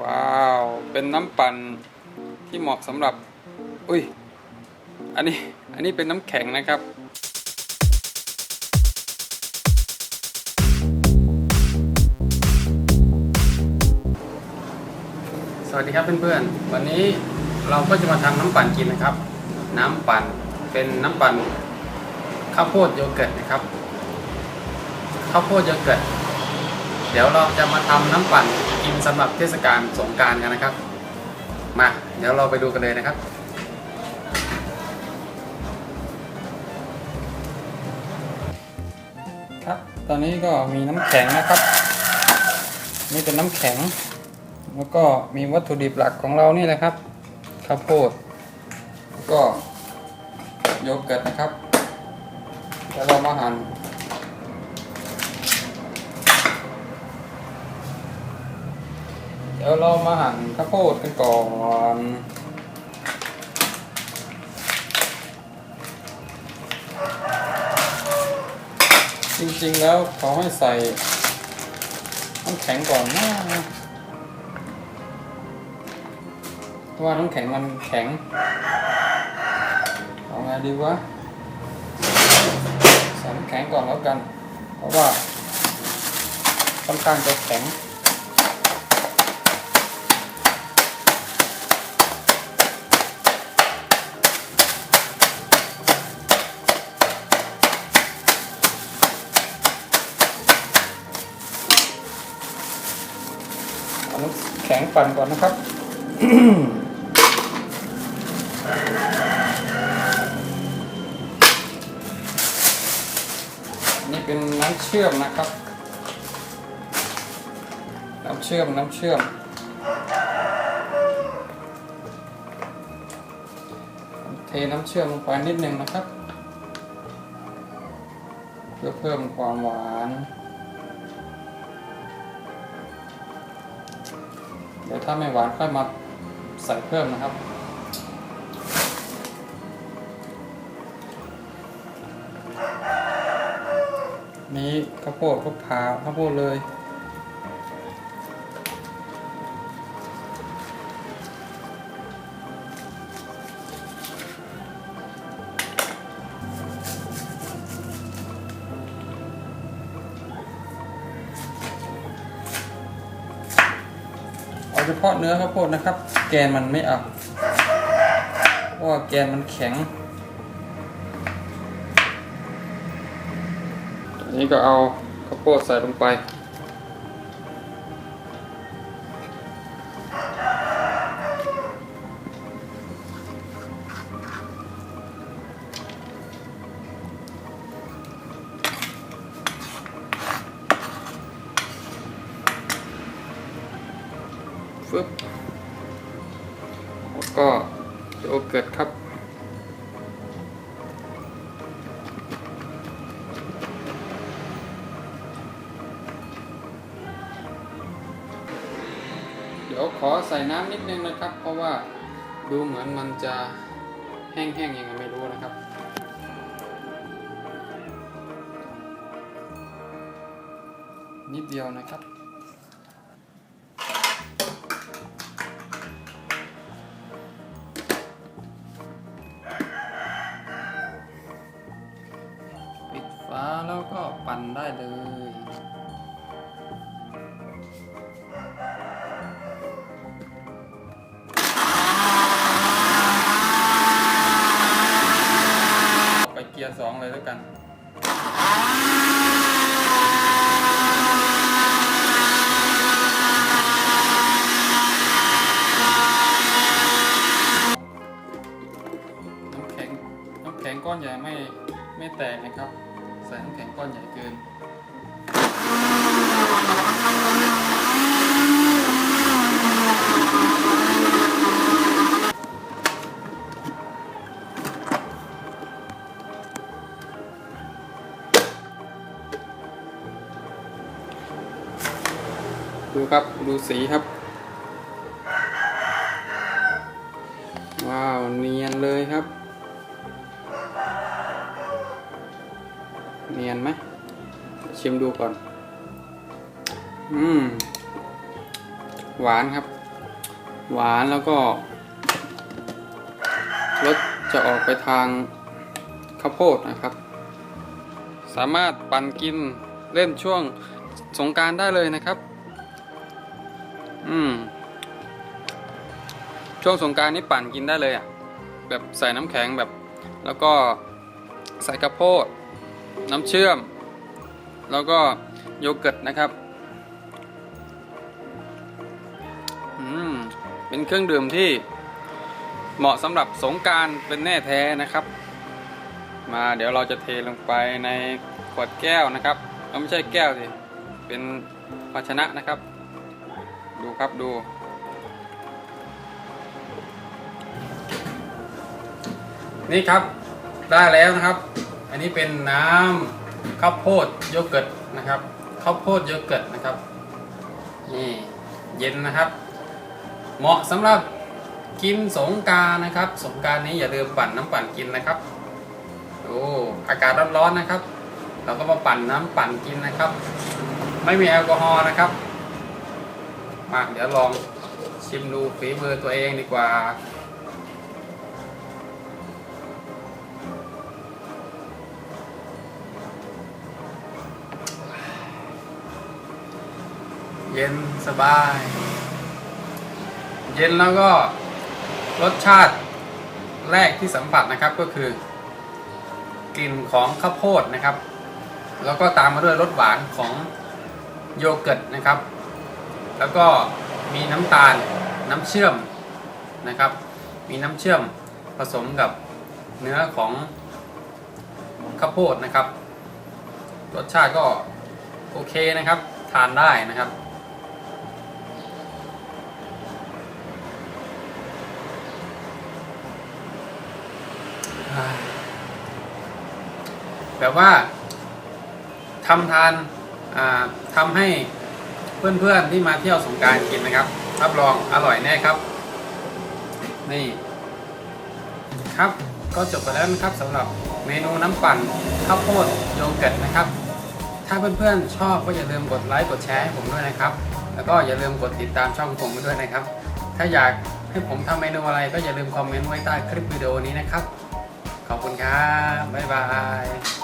ว้าว เป็นน้ำปั่นที่เหมาะสำหรับ อุ้ย อันนี้ อันนี้เป็นน้ำแข็งนะครับ สวัสดีครับเพื่อนๆ วันนี้เราก็จะมาทำน้ำปั่นกินนะครับ น้ำปั่น เป็นน้ำปั่นข้าวโพดโยเกิร์ตนะครับ ข้าวโพดโยเกิร์ต เดี๋ยวเราจะมาทำน้ำปั่นกินสำหรับเทศกาลสงการกันนะครับ มาเดี๋ยวเราไปดูกันเลยนะครับครับ ตอนนี้ก็มีน้ำแข็งนะครับ นี่เป็นน้ำแข็ง แล้วก็มีวัตถุดิบหลักของเรานี่แหละครับข้าวโพดแล้วก็โยเกิร์ตนะครับเดี๋ยวเรามาหั่น ดี๋ยวเรามาหั่นข้าวโพดกันก่อน จริงๆแล้วเขาให้ใส่น้ำแข็งก่อนนะเพราะว่าน้ำแข็งมันแข็ง เอาไงดีวะใส่น้ำแข็งก่อนแล้วกัน เพราะว่าค่อนข้างจะแข็ง น้ำแข็งปั่นก่อนนะครับนี่เป็นน้ำเชื่อมนะครับ น้ำเชื่อมน้ำเชื่อม เทน้ำเชื่อมลงไปนิดนึงนะครับ เพื่อเพิ่มความหวาน เดี๋ยวถ้าไม่หวานค่อยมาใส่เพิ่มนะครับนี้ข้าวโพดก็ผ่าข้าวโพดเลย เอาเฉพาะเนื้อข้าวโพดนะครับ แกนมันไม่เอาเพราะว่าแกนมันแข็งอันนี้ก็เอาข้าวโพดใส่ลงไป ฟึบแล้วก็โยเกิร์ตครับ เดี๋ยวขอใส่น้ำนิดนึงนะครับ เพราะว่าดูเหมือนมันจะแห้งๆยังไงไม่รู้นะครับนิดเดียวนะครับ แล้วก็ปั่นได้เลยไปเกียร์สองเลยแล้วกันน้ำแข็งน้ำแข็งก้อนใหญ่ไม่ไม่แตกนะครับ ส่น้ำแข็งก้อนใหญ่เกินดูครับดูสีครับ ว้าว เนียนเลยครับ นียนไหมชิมดูก่อน อืม หวานครับ หวานแล้วก็รสจะออกไปทางข้าวโพดนะครับ สามารถปั่นกินเล่นช่วงสงการได้เลยนะครับ อืม ช่วงสงการนี่ปั่นกินได้เลยอะ แบบใส่น้ำแข็งแบบ แล้วก็ใส่ข้าวโพด น้ำเชื่อม แล้วก็โยเกิร์ตนะครับอืมเป็นเครื่องดื่มที่เหมาะสำหรับสงการเป็นแน่แท้นะครับ มาเดี๋ยวเราจะเทลงไปในขวดแก้วนะครับไม่ใช่แก้วสิเป็นภาชนะนะครับ ดูครับดูนี่ครับได้แล้วนะครับ อันนี้เป็นน้ำข้าวโพดโยเกิร์ตนะครับข้าวโพดโยเกิร์ตนะครับนี่เย็นนะครับ เหมาะสำหรับกินสงการนะครับ สงการนี้อย่าลืมปั่นน้ำปั่นกินนะครับดูอากาศร้อนๆนะครับ เราก็มาปั่นน้ำปั่นกินนะครับ ไม่มีแอลกอฮอล์นะครับมาเดี๋ยวลองชิมดูฝีมือตัวเองดีกว่า เย็นสบาย เย็นแล้วก็รสชาติแรกที่สัมผัสนะครับก็คือกลิ่นของข้าวโพดนะครับ แล้วก็ตามมาด้วยรสหวานของโยเกิร์ตนะครับ แล้วก็มีน้ำตาลน้ำเชื่อมนะครับ มีน้ำเชื่อมผสมกับเนื้อของข้าวโพดนะครับ รสชาติก็โอเคนะครับ ทานได้นะครับ แบบว่าทำทานอ่าทำให้เพื่อนๆที่มาเที่ยวสงการกินนะครับรับรองอร่อยแน่ครับ นี่ ครับก็จบไปแล้วนะครับสำหรับเมนูน้ำปั่นข้าวโพดโยเกิร์ตนะครับ ถ้าเพื่อนๆชอบก็อย่าลืมกดไลค์กดแชร์ให้ผมด้วยนะครับ แล้วก็อย่าลืมกดติดตามช่องผมด้วยนะครับ ถ้าอยากให้ผมทำเมนูอะไรก็อย่าลืมคอมเมนต์ไว้ใต้คลิปวิดีโอนี้นะครับ ขอบคุณครับ บ๊ายบาย